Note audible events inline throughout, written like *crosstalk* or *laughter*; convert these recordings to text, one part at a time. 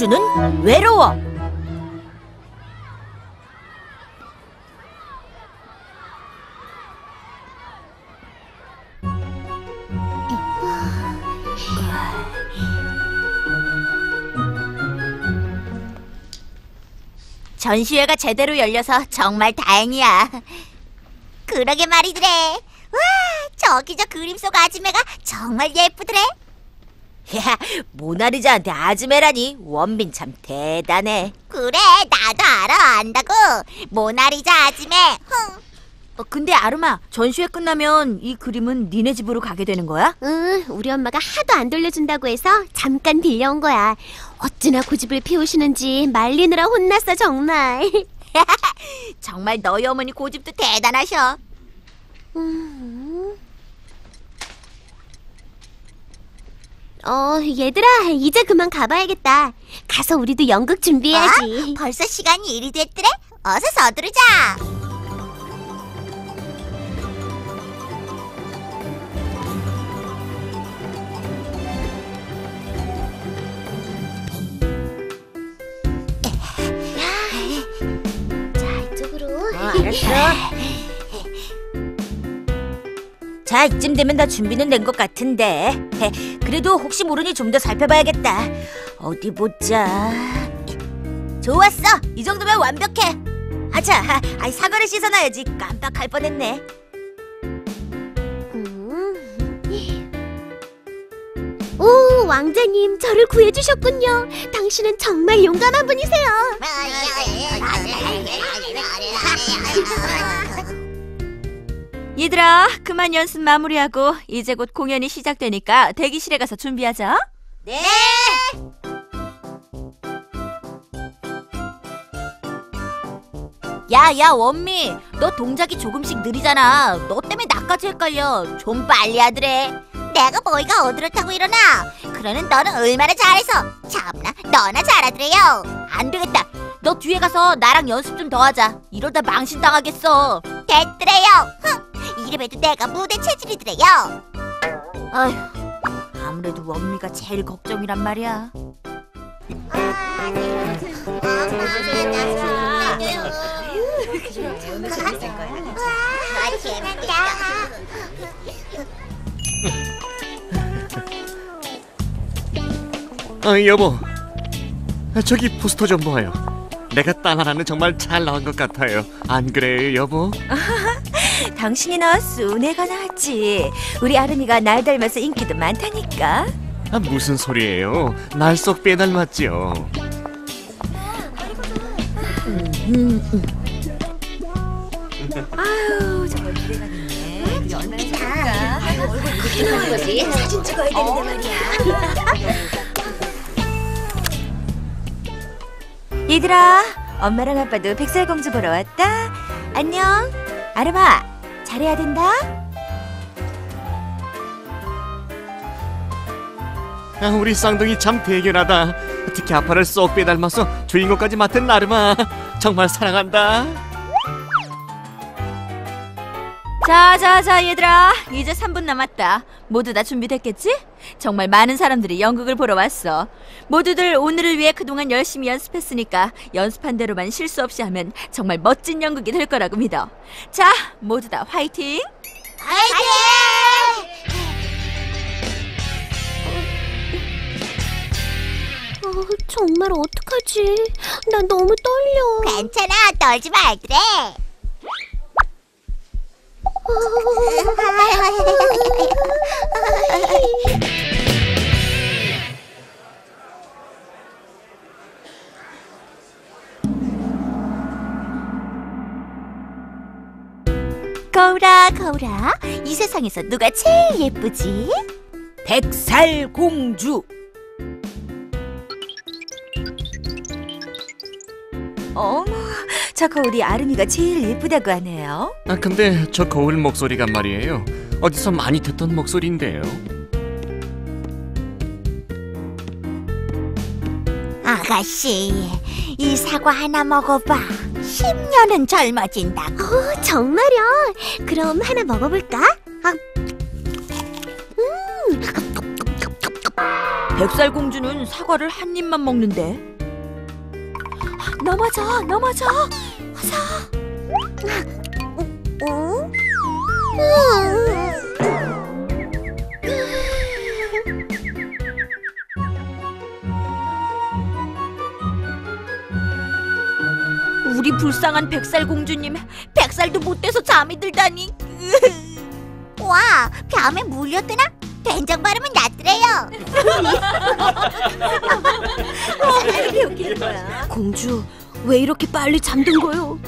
공주는 외로워. 전시회가 제대로 열려서 정말 다행이야. 그러게 말이더래. 와, 저기 저 그림 속 아즈메가 정말 예쁘더래. 야, 모나리자한테 아즈메라니 원빈 참 대단해. 그래, 나도 알아, 안다고. 모나리자 아즈메. 어, 근데 아르마, 전시회 끝나면 이 그림은 니네 집으로 가게 되는 거야? 응, 우리 엄마가 하도 안 돌려준다고 해서 잠깐 빌려온 거야. 어찌나 고집을 피우시는지 말리느라 혼났어 정말. *laughs* 정말 너희 어머니 고집도 대단하셔. 음. 어, 얘들아, 이제 그만 가봐야겠다. 가서 우리도 연극 준비해야지. 벌써 시간이 이리 됐더래? 어서 서두르자. 자, 이쪽으로. 알았어. 자, 이쯤 되면 다 준비는 된 것 같은데. 헤, 그래도 혹시 모르니 좀 더 살펴봐야겠다. 어디 보자. 좋았어. 이 정도면 완벽해. 아차, 아, 아이, 사과를 씻어놔야지. 깜빡할 뻔했네. 음. 오, 왕자님, 저를 구해주셨군요. 당신은 정말 용감한 분이세요. *laughs* 얘들아, 그만 연습 마무리하고 이제 곧 공연이 시작되니까 대기실에 가서 준비하자. 네. 야, 야, 원미. 너 동작이 조금씩 느리잖아. 너 때문에 나까지 헷갈려. 좀 빨리 하더래. 내가 뭐이가 어드렇다고 일어나. 그러는 너는 얼마나 잘해서. 참나, 너나 잘하더래요. 안 되겠다. 너 뒤에 가서 나랑 연습 좀 더 하자. 이러다 망신 당하겠어. 됐더래요. 흥, 이래봬도 내가 무대 체질이더래요. 아휴, 아무래도 원미가 제일 걱정이란 말이야. 아 여보 아, 저기 포스터 좀 봐요 내가 딴 하나는 정말 잘 나온 것 같아요 안 그래요 여보? *laughs* 당신이 나왔어. 내가 나왔지. 우리 아름이가 날 닮아서 인기도 많다니까. 아, 무슨 소리예요 날 쏙 빼닮았지요 아유, 정말 기대가 되네. 우리 얼마나 좋을까? 사진 찍어야 되는데 말이야. 얘들아, 엄마랑 아빠도 백설공주 보러 왔다. 안녕. 아름아, 잘해야 된다. 아, 우리 쌍둥이 참 대견하다 특히 아빠를 쏙 빼닮아서 주인공까지 맡은 나름아 정말 사랑한다 자, 자, 자, 얘들아. 이제 3분 남았다. 모두 다 준비됐겠지? 정말 많은 사람들이 연극을 보러 왔어. 모두들 오늘을 위해 그동안 열심히 연습했으니까 연습한 대로만 실수 없이 하면 정말 멋진 연극이 될 거라고 믿어. 자, 모두 다 화이팅! 화이팅! 어, 정말 어떡하지? 난 너무 떨려. 괜찮아, 떨지 말더래. 거울아, 거울아, 이 세상에서 누가 제일 예쁘지? 백살 공주. 어머, 저 거울이 아름이가 제일 예쁘다고 하네요. 아 근데 저 거울 목소리가 말이에요 어디서 많이 듣던 목소리인데요 아가씨, 이 사과 하나 먹어봐. 10년은 젊어진다고. 어, 정말요? 그럼 하나 먹어볼까? 아, 백설공주는 사과를 한 입만 먹는데. 넘어져, 넘어져. 어? 우리 불쌍한 백설공주님, 백살도 못 돼서 잠이 들다니. *laughs* 와, 뺨에 물렸더나? 된장 바르면 낫더래요. *laughs* *laughs* 공주, 왜 이렇게 빨리 잠든 거요?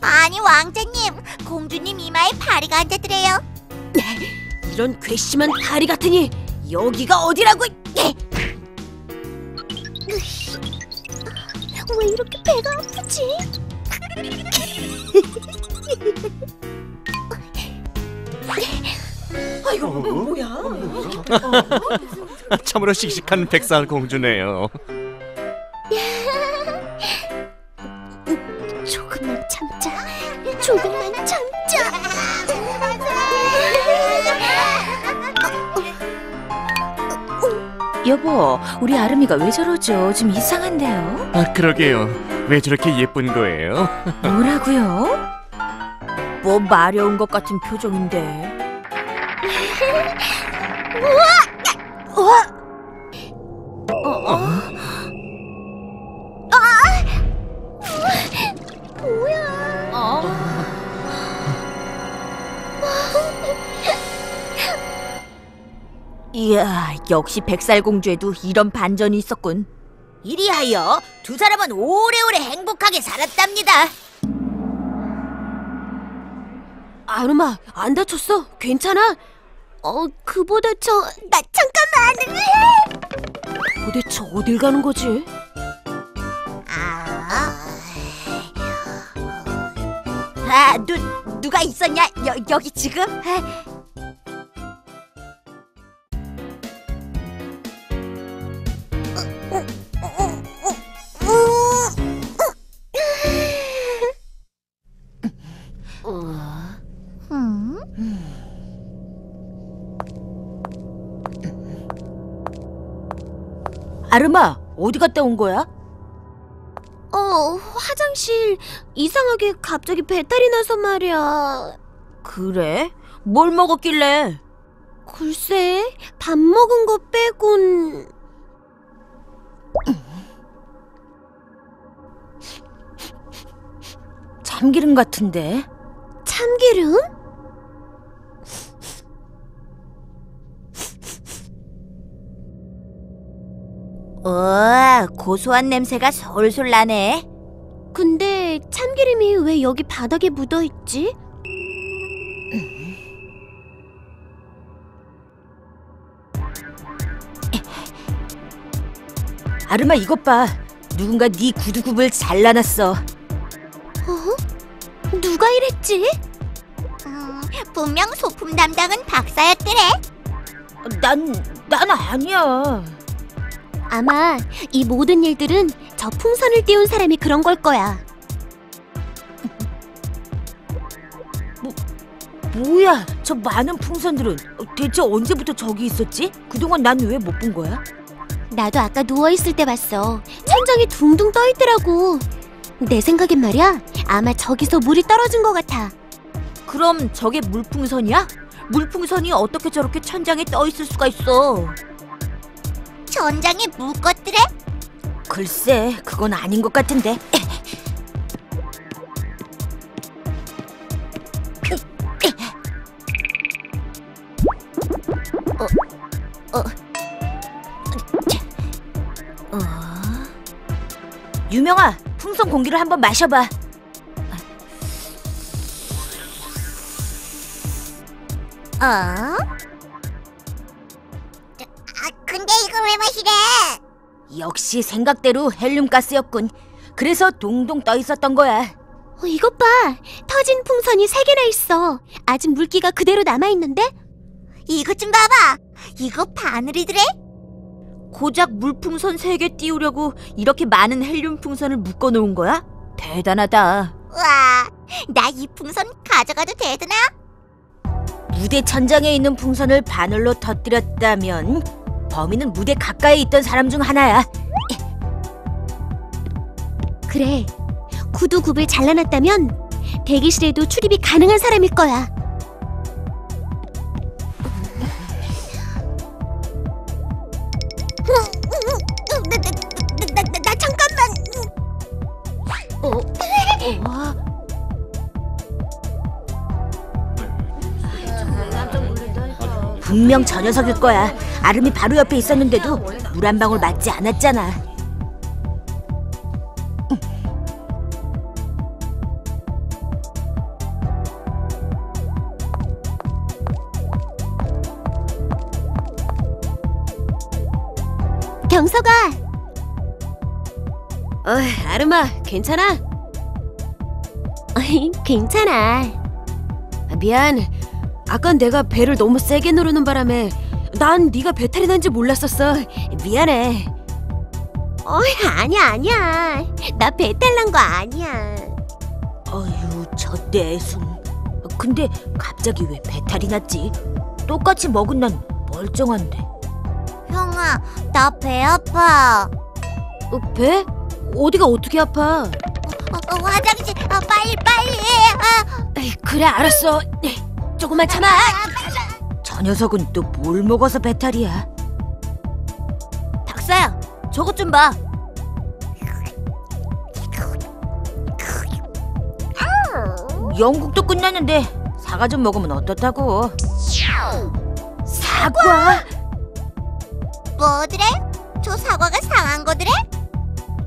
아니 왕자님, 공주님 이마에 파리가 앉았더래요. 이런 괘씸한 다리 같으니 여기가 어디라고? 예. 왜 이렇게 배가 아프지? 아이고, 뭐야? 참으로 씩씩한 백설 공주네요. *laughs* 조금만 참자. 조금만 참자. *laughs* 여보, 우리 아름이가 왜 저러죠? 좀 이상한데요? 아 그러게요. 왜 저렇게 예쁜 거예요? *laughs* 뭐라고요? 뭐 마려운 것 같은 표정인데. 이야, 역시 백살공주에도 이런 반전이 있었군. 이리하여 두 사람은 오래오래 행복하게 살았답니다. 아름아, 안 다쳤어? 괜찮아? 어, 그보다 저... 나 잠깐만! 도대체 어딜 가는 거지? 아, 아 누, 누가 있었냐? 여, 여기 지금? 아, 아름아, 어디 갔다 온 거야? 어, 화장실 이상하게 갑자기 배탈이 나서 말이야. 그래? 뭘 먹었길래? 글쎄, 밥 먹은 거 빼곤... 참기름 같은데. 참기름? 어, 고소한 냄새가 솔솔 나네. 근데 참기름이 왜 여기 바닥에 묻어 있지? 아름아, 이것 봐. 누군가 네 구두굽을 잘라놨어. 어? 누가 이랬지? 음, 분명 소품 담당은 박사였더래. 난, 난 아니야. 아마 이 모든 일들은 저 풍선을 띄운 사람이 그런 걸 거야. 뭐야, 저 많은 풍선들은 대체 언제부터 저기 있었지? 그동안 난 왜 못 본 거야? 나도 아까 누워 있을 때 봤어. 천장이 둥둥 떠 있더라고. 내 생각엔 말이야. 아마 저기서 물이 떨어진 것 같아. 그럼 저게 물풍선이야? 물풍선이 어떻게 저렇게 천장에 떠 있을 수가 있어? 천장에 묶었더래. 글쎄, 그건 아닌 것 같은데. 어, 유명아, 풍선 공기를 한번 마셔봐. 어? 이걸 왜 마시래? 역시 생각대로 헬륨 가스였군. 그래서 동동 떠 있었던 거야. 어, 이것 봐. 터진 풍선이 세 개나 있어. 아직 물기가 그대로 남아 있는데? 이것 좀 봐봐. 이거 바늘이더래. 고작 물풍선 세 개 띄우려고 이렇게 많은 헬륨 풍선을 묶어 놓은 거야? 대단하다. 와, 나 이 풍선 가져가도 되드나? 무대 천장에 있는 풍선을 바늘로 터뜨렸다면 범인은 무대 가까이 있던 사람 중 하나야. 그래. 구두 굽을 잘라놨다면 대기실에도 출입이 가능한 사람일 거야. 나, 나, 나, 나, 나 잠깐만. 어? 분명 저 녀석일 거야. 아름이 바로 옆에 있었는데도 물 한 방울 맞지 않았잖아. 경서가. 어, 아름아, 괜찮아? 괜찮아. 아, 미안. 아까 내가 배를 너무 세게 누르는 바람에 난 네가 배탈이 난지 몰랐었어. 미안해. 어이, 아니야, 아니야. 나 배탈 난 거 아니야. 어휴, 저 내숭. 근데 갑자기 왜 배탈이 났지? 똑같이 먹은 난 멀쩡한데. 형아, 나 배 아파. 어, 배? 어디가 어떻게 아파? 어, 어, 화장실, 아, 빨리, 빨리. 아, 에이, 그래, 알았어. 네, 조금만 참아. 저 녀석은 또 뭘 먹어서 배탈이야? 박사야, 저것 좀 봐. 영국도 끝났는데 사과 좀 먹으면 어떻다고? 사과? 뭐더래? 저 사과가 상한 거더래?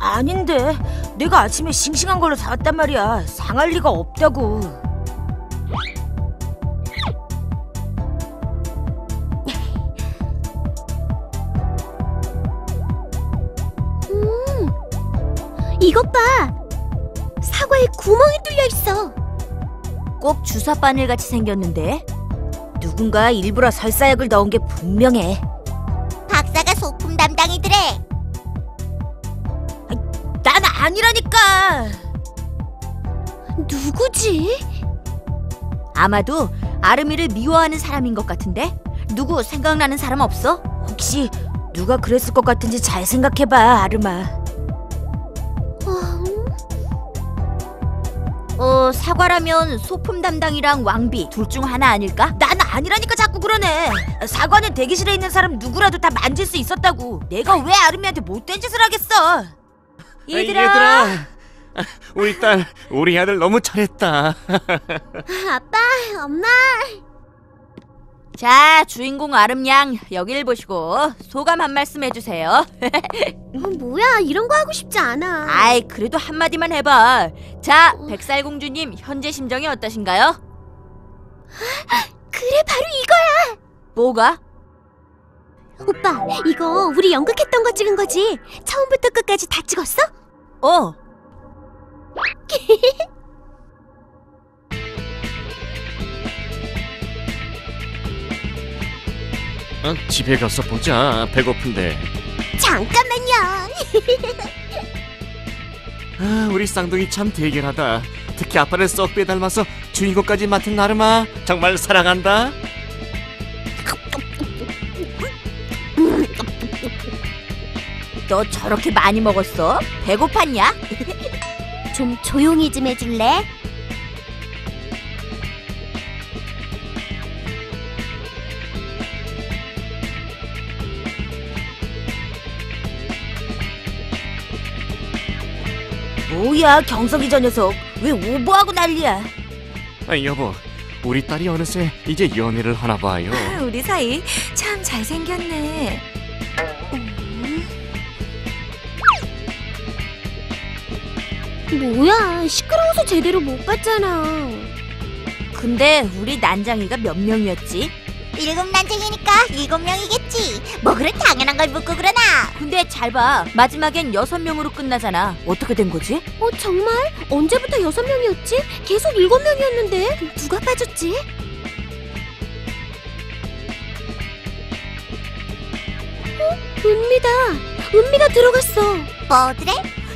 아닌데 내가 아침에 싱싱한 걸로 사왔단 말이야 상할 리가 없다고 꼭 주사 바늘 같이 생겼는데 누군가 일부러 설사약을 넣은 게 분명해 박사가 소품 담당이더래. 난 아니라니까 누구지? 아마도 아르미를 미워하는 사람인 것 같은데 누구 생각나는 사람 없어? 혹시 누가 그랬을 것 같은지 잘 생각해봐 아르마 어, 어 사과라면 소품 담당이랑 왕비 둘 중 하나 아닐까? 난 아니라니까 자꾸 그러네 사과는 대기실에 있는 사람 누구라도 다 만질 수 있었다고 내가 왜 아르미한테 못된 짓을 하겠어 얘들아. 아, 우리 딸, 우리 아들 너무 잘했다. *laughs* 아빠, 엄마. 자 주인공 아름양 여길 보시고 소감 한 말씀 해주세요 *laughs* 어, 뭐야, 이런 거 하고 싶지 않아. 아이 그래도 한마디만 해봐 자 백살공주님 현재 심정이 어떠신가요? *gasps* 그래, 바로 이거야. 뭐가? 오빠, 이거 우리 연극했던 거 찍은 거지? 처음부터 끝까지 다 찍었어? 어 어, 집에 가서 보자. 배고픈데. 잠깐만요. 아, 우리 쌍둥이 참 대견하다. 특히 아빠를 쏙 빼닮아서 주인공까지 맡은 나르마 정말 사랑한다. 너 저렇게 많이 먹었어? 배고팠냐? 좀 조용히 좀 해줄래? 뭐야 경석이 저 녀석 왜 오버하고 난리야 아, 여보, 우리 딸이 어느새 이제 연애를 하나 봐요. *laughs* 우리 사이 참 잘생겼네 뭐야, 시끄러워서 제대로 못 봤잖아. 근데 우리 난장이가 몇 명이었지? 일곱 난쟁이니까 일곱 명이겠지. 뭐 그런 당연한 걸 묻고 그러나. 근데 잘 봐 마지막엔 여섯 명으로 끝나잖아 어떻게 된 거지? 어, 정말? 언제부터 여섯 명이었지? 계속 일곱 명이었는데 누가 빠졌지? 어? 은미다. 은미가 들어갔어. 뭐더래?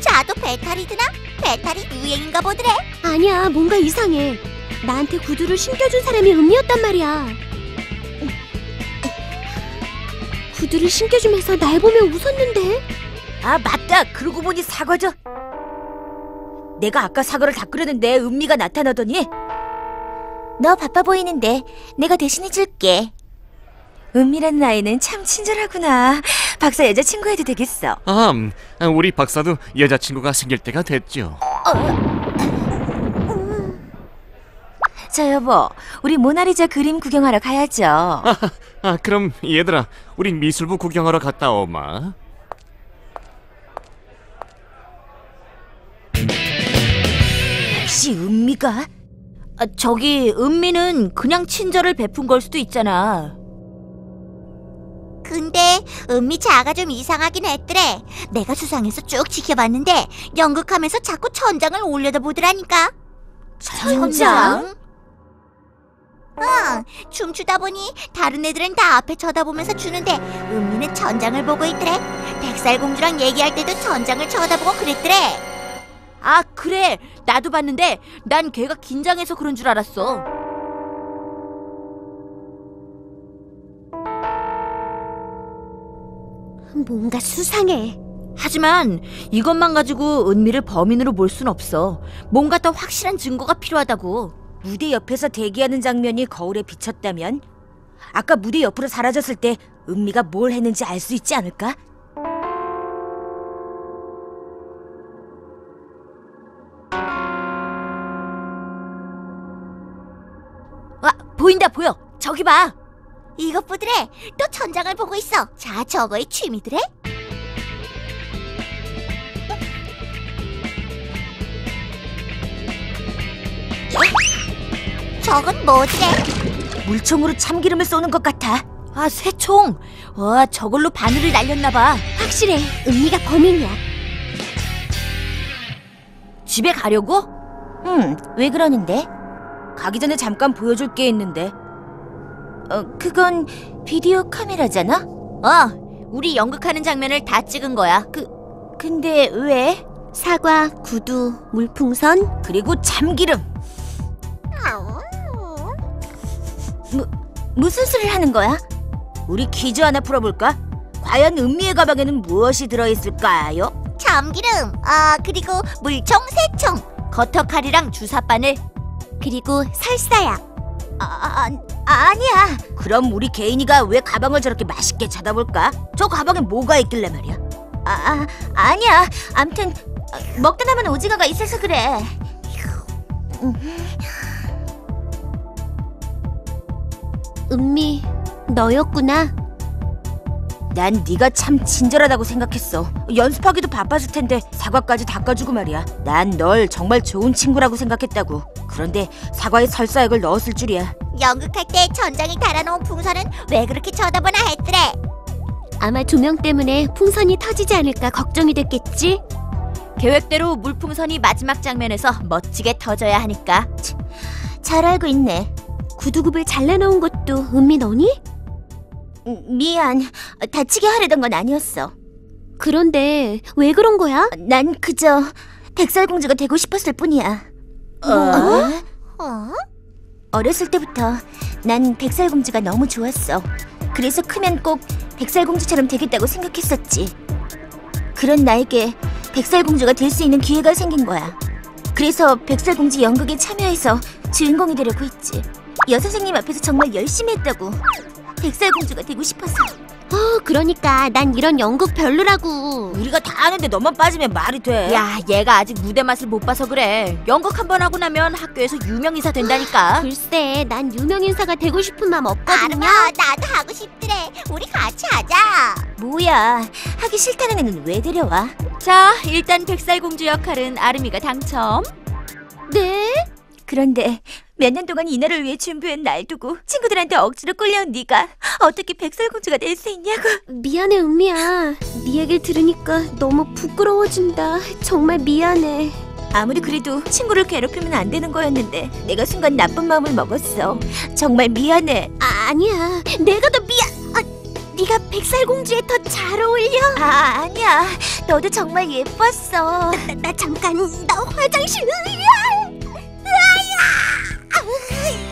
자도 배탈이 드나? 배탈이 유행인가 보더래. 아니야, 뭔가 이상해. 나한테 구두를 신겨준 사람이 은미였단 말이야. 구두를 신겨주면서 날 보며 웃었는데? 아 맞다. 그러고 보니 사과죠. 내가 아까 사과를 다 끓였는데 은미가 나타나더니 너 바빠 보이는데 내가 대신해 줄게. 은미라는 아이는 참 친절하구나. 박사 여자친구 해도 되겠어. 아, 음, 우리 박사도 여자친구가 생길 때가 됐죠. 저 여보, 우리 모나리자 그림 구경하러 가야죠. 아, 그럼 얘들아, 우리 미술부 구경하러 갔다 오마. 혹시 은미가? 아, 저기 은미는 그냥 친절을 베푼 걸 수도 있잖아. 근데 은미 자가 좀 이상하긴 했더래. 내가 수상해서 쭉 지켜봤는데 연극하면서 자꾸 천장을 올려다보더라니까. 천장? 응, 춤추다 보니 다른 애들은 다 앞에 쳐다보면서 추는데 은미는 천장을 보고 있더래. 백살공주랑 얘기할 때도 천장을 쳐다보고 그랬더래. 아 그래, 나도 봤는데 난 걔가 긴장해서 그런 줄 알았어. 뭔가 수상해. 하지만 이것만 가지고 은미를 범인으로 볼 순 없어. 뭔가 더 확실한 증거가 필요하다고. 무대 옆에서 대기하는 장면이 거울에 비쳤다면 아까 무대 옆으로 사라졌을 때 은미가 뭘 했는지 알 수 있지 않을까? 아, 보인다 보여. 저기 봐. 이것 보더래. 또 천장을 보고 있어. 자, 저거의 취미더래. 저건 뭐더래? 물총으로 참기름을 쏘는 것 같아. 아, 새총. 와, 저걸로 바늘을 날렸나 봐. 확실해. 은미가 범인이야. 집에 가려고? 응, 왜 그러는데? 가기 전에 잠깐 보여줄 게 있는데. 어, 그건 비디오 카메라잖아? 어, 우리 연극하는 장면을 다 찍은 거야. 그, 근데 왜? 사과, 구두, 물풍선. 그리고 참기름. 무슨 소리를 하는 거야? 우리 퀴즈 하나 풀어볼까? 과연 은미의 가방에는 무엇이 들어있을까요? 참기름. 아, 그리고 물총, 새총. 커터칼이랑 주사바늘. 그리고 설사야. 아, 아, 아니야. 그럼 우리 개인이가 왜 가방을 저렇게 맛있게 쳐다볼까? 저 가방에 뭐가 있길래 말이야? 아, 아 아니야. 암튼 어, 먹다 남은 오징어가 있어서 그래. 은미, 너였구나. 난 네가 참 친절하다고 생각했어. 연습하기도 바빴을 텐데 사과까지 닦아주고 말이야. 난 널 정말 좋은 친구라고 생각했다고. 그런데 사과에 설사액을 넣었을 줄이야. 연극할 때 천장에 달아놓은 풍선은 왜 그렇게 쳐다보나 했더래. 아마 조명 때문에 풍선이 터지지 않을까 걱정이 됐겠지? 계획대로 물풍선이 마지막 장면에서 멋지게 터져야 하니까. 잘 알고 있네. 구두굽을 잘라놓은 것도 은미 너니? 미안. 다치게 하려던 건 아니었어. 그런데 왜 그런 거야? 난 그저 백설공주가 되고 싶었을 뿐이야. 어? 어렸을 때부터 난 백설공주가 너무 좋았어. 그래서 크면 꼭 백설공주처럼 되겠다고 생각했었지. 그런 나에게 백설공주가 될 수 있는 기회가 생긴 거야. 그래서 백설공주 연극에 참여해서 주인공이 되려고 했지. 여선생님 앞에서 정말 열심히 했다고. 백설공주가 되고 싶어서. 어, 그러니까 난 이런 연극 별로라고. 우리가 다 아는데 너만 빠지면 말이 돼. 야, 얘가 아직 무대 맛을 못 봐서 그래. 연극 한 번 하고 나면 학교에서 유명 인사 된다니까. 글쎄, 난 유명 인사가 되고 싶은 마음 없거든요. 아름아, 나도 하고 싶더래. 우리 같이 하자. 뭐야? 하기 싫다는 애는 왜 데려와? 자, 일단 백설공주 역할은 아름이가 당첨. 네? 그런데 몇 년 동안 이날을 위해 준비한 날 두고 친구들한테 억지로 끌려온 네가 어떻게 백설공주가 될 수 있냐고. 미안해, 은미야. 네 얘기를 들으니까 너무 부끄러워진다. 정말 미안해. 아무리 그래도 친구를 괴롭히면 안 되는 거였는데 내가 순간 나쁜 마음을 먹었어. 정말 미안해. 아, 아니야. 내가 더 미안. 아, 네가 백설공주에 더 잘 어울려. 아, 아니야. 너도 정말 예뻤어. 나, 나 잠깐 나 화장실. 알수 啊呜